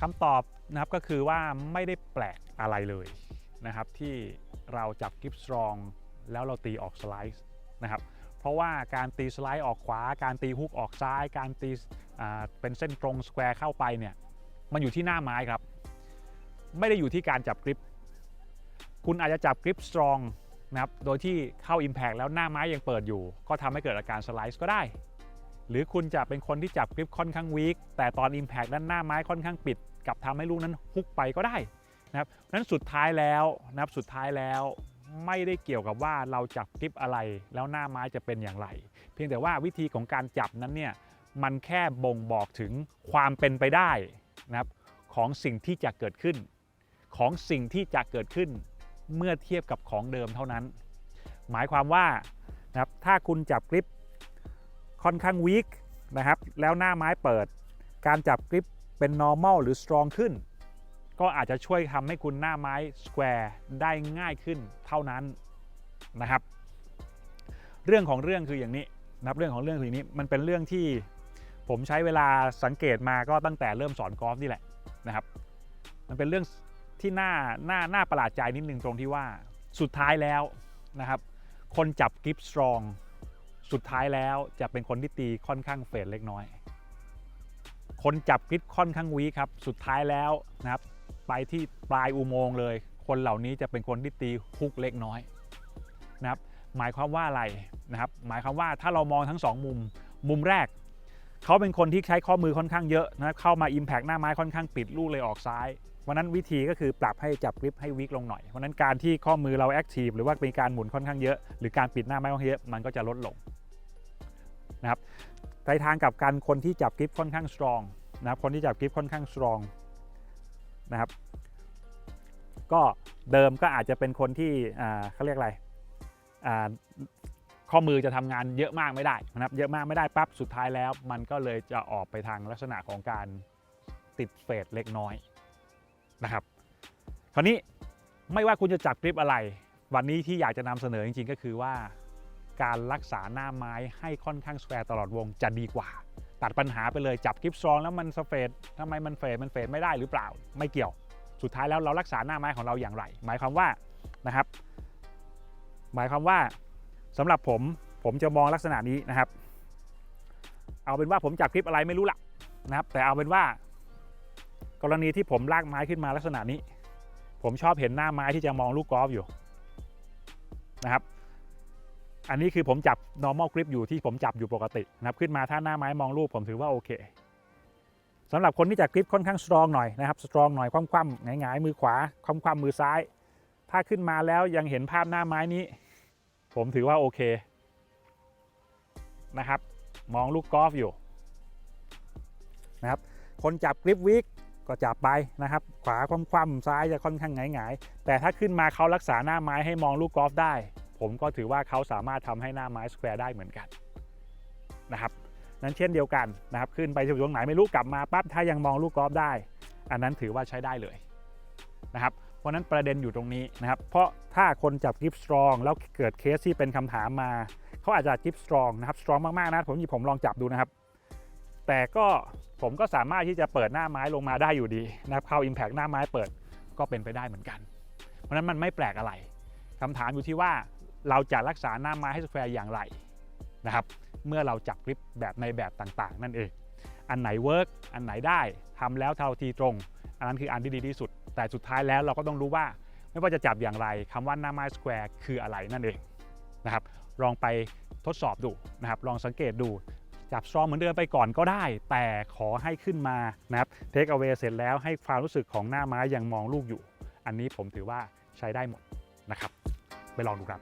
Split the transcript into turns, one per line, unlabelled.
คำตอบนะครับก็คือว่าไม่ได้แปลกอะไรเลยนะครับ ที่เราจับกิฟสตรองแล้วเราตีออกสไลด์นะครับ เพราะว่าการตีสไลด์ออกขวา การตีฮุกออกซ้าย การตีเป็นเส้นตรงสแควร์เข้าไปเนี่ยมันอยู่ที่หน้าไม้ครับ ไม่ได้อยู่ที่การจับกริป คุณอาจจะจับกริปสตรองนะครับโดยที่เข้า Impact แล้วหน้าไม้ยังเปิดอยู่ ก็ทำให้เกิดอาการสไลด์ก็ได้ หรือคุณจะเป็นคนที่จับกริปค่อนข้างวีคแต่ตอน Impact ด้านหน้าไม้ค่อนข้างปิด กับทำให้ลูกนั้นฮุกไปก็ได้นะครับนั้นสุดท้ายแล้วนะครับสุดท้ายแล้วไม่ได้เกี่ยวกับว่าเราจับกริปอะไรแล้วหน้าไม้จะเป็นอย่างไร เพียงแต่ว่าวิธีของการจับนั้นเนี่ยมันแค่บ่งบอกถึงความเป็นไปได้นะครับของสิ่งที่จะเกิดขึ้น ของสิ่งที่จะเกิดขึ้น เมื่อเทียบกับของเดิมเท่านั้น หมายความว่านะครับถ้าคุณจับกริปค่อนข้างวีคนะครับแล้วหน้าไม้เปิด การจับกริป เป็น normal หรือ strong ขึ้น ก็อาจจะช่วยทำให้คุณหน้าไม้ square ได้ง่ายขึ้นเท่านั้นนะครับ เรื่องของเรื่องคืออย่างนี้นะครับเรื่องของเรื่องคืออย่างนี้มันเป็นเรื่องที่ผมใช้เวลาสังเกตมาก็ตั้งแต่เริ่มสอนกอล์ฟนี่แหละนะครับ มันเป็นเรื่องที่น่าน่าน่าประหลาดใจนิดนึงตรงที่ว่าสุดท้ายแล้วนะครับ คนจับกิฟต์สตรอง สุดท้ายแล้วจะเป็นคนที่ตีค่อนข้างเฟดเล็กน้อย คนจับกริปค่อนข้างวีครับ สุดท้ายแล้วนะครับ ไปที่ปลายอุโมงค์เลย คนเหล่านี้จะเป็นคนที่ตีฮุกเล็กน้อยนะครับหมายความว่าอะไรนะครับ หมายความว่าถ้าเรามองทั้งสองมุม มุมแรก เขาเป็นคนที่ใช้ข้อมือค่อนข้างเยอะนะครับเข้ามา Impact หน้าไม้ค่อนข้างปิดลูกเลยออกซ้ายวันนั้นวิธีก็คือปรับให้จับกริปให้วิกลงหน่อย เพราะนั้นการที่ข้อมือเราแอคทีฟหรือว่ามีการหมุนค่อนข้างเยอะ หรือการปิดหน้าไม้ค่อนข้างเยอะมันก็จะลดลงนะครับ ในทางกับการคนที่จับกริปค่อนข้างสตรองนะครับคนที่จับกริปค่อนข้างสตรองนะครับก็เดิมก็อาจจะเป็นคนที่เขาเรียกอะไรข้อมือจะทำงานเยอะมากไม่ได้นะครับเยอะมากไม่ได้ปั๊บสุดท้ายแล้ว มันก็เลยจะออกไปทางลักษณะของการติดเฟดเล็กน้อยนะครับคราวนี้ไม่ว่าคุณจะจับกริปอะไร วันนี้ที่อยากจะนำเสนอจริงๆก็คือว่า การรักษาหน้าไม้ให้ค่อนข้างสแควร์ตลอดวงจะดีกว่า ตัดปัญหาไปเลยจับกริปสตรองแล้วมันสเฟดทำไมมันเฟดมันเฟดไม่ได้หรือเปล่าไม่เกี่ยว สุดท้ายแล้วเรารักษาหน้าไม้ของเราอย่างไร หมายความว่านะครับ หมายความว่าสำหรับผมผมจะมองลักษณะนี้นะครับ เอาเป็นว่าผมจับคลิปอะไรไม่รู้ละนะครับ แต่เอาเป็นว่า กรณีที่ผมลากไม้ขึ้นมาลักษณะนี้ ผมชอบเห็นหน้าไม้ที่จะมองลูกกอล์ฟอยู่นะครับ อันนี้คือผมจับ normal grip อยู่ที่ผมจับอยู่ปกตินะครับขึ้นมาถ้าหน้าไม้มองลูกผมถือว่าโอเคสำหรับคนที่จับกริปค่อนข้าง strong หน่อยนะครับ strong หน่อยคว่ำๆหงายๆมือขวาคว่ำๆมือซ้าย ถ้าขึ้นมาแล้วยังเห็นภาพหน้าไม้นี้ ผมถือว่าโอเคนะครับ มองลูกกอล์ฟอยู่นะครับคนจับกริปวิกก็จับไปนะครับ ขวาคว่ำๆซ้ายจะค่อนข้างหงายๆแต่ถ้าขึ้นมาเขารักษาหน้าไม้ให้มองลูกกอล์ฟได้ ผมก็ถือว่าเขาสามารถทำให้หน้าไม้สแควร์ได้เหมือนกันนะครับนั้นเช่นเดียวกันนะครับขึ้นไปจุดตรงไหนไม่รู้กลับมาปั๊บถ้ายังมองลูกกอล์ฟได้ อันนั้นถือว่าใช้ได้เลยนะครับเพราะนั้นประเด็นอยู่ตรงนี้นะครับเพราะถ้าคนจับกิฟสตรองแล้วเกิดเคสที่เป็นคำถามมาเขาอาจจะกิฟสตรองนะครับสตรองมากๆนะผมหยิบผมลองจับดูนะครับ แต่ก็ผมก็สามารถที่จะเปิดหน้าไม้ลงมาได้อยู่ดีนะครับเข้า Impact หน้าไม้เปิดก็เป็นไปได้เหมือนกัน เพราะฉะนั้นมันไม่แปลกอะไรคำถามอยู่ที่ว่า เราจะรักษาหน้าไม้ให้สแควร์อย่างไรนะครับ เมื่อเราจับกริปแบบในแบบต่างๆ นั่นเอง อันไหนเวิร์กอันไหนได้ทำแล้วเท่าทีตรง อันนั้นคืออันที่ดีที่สุด แต่สุดท้ายแล้วเราก็ต้องรู้ว่า ไม่ว่าจะจับอย่างไรคำว่าหน้าไม้สแควร์คืออะไรนั่นเองนะครับ ลองไปทดสอบดูนะครับ ลองสังเกตดูจับสตรองเหมือนเดิมไปก่อนก็ได้ แต่ขอให้ขึ้นมานะครับเทคเอาไว้เสร็จแล้วให้ความรู้สึกของหน้าไม้ยังมองลูกอยู่ อันนี้ผมถือว่าใช้ได้หมดนะครับ ไปลองดูครับ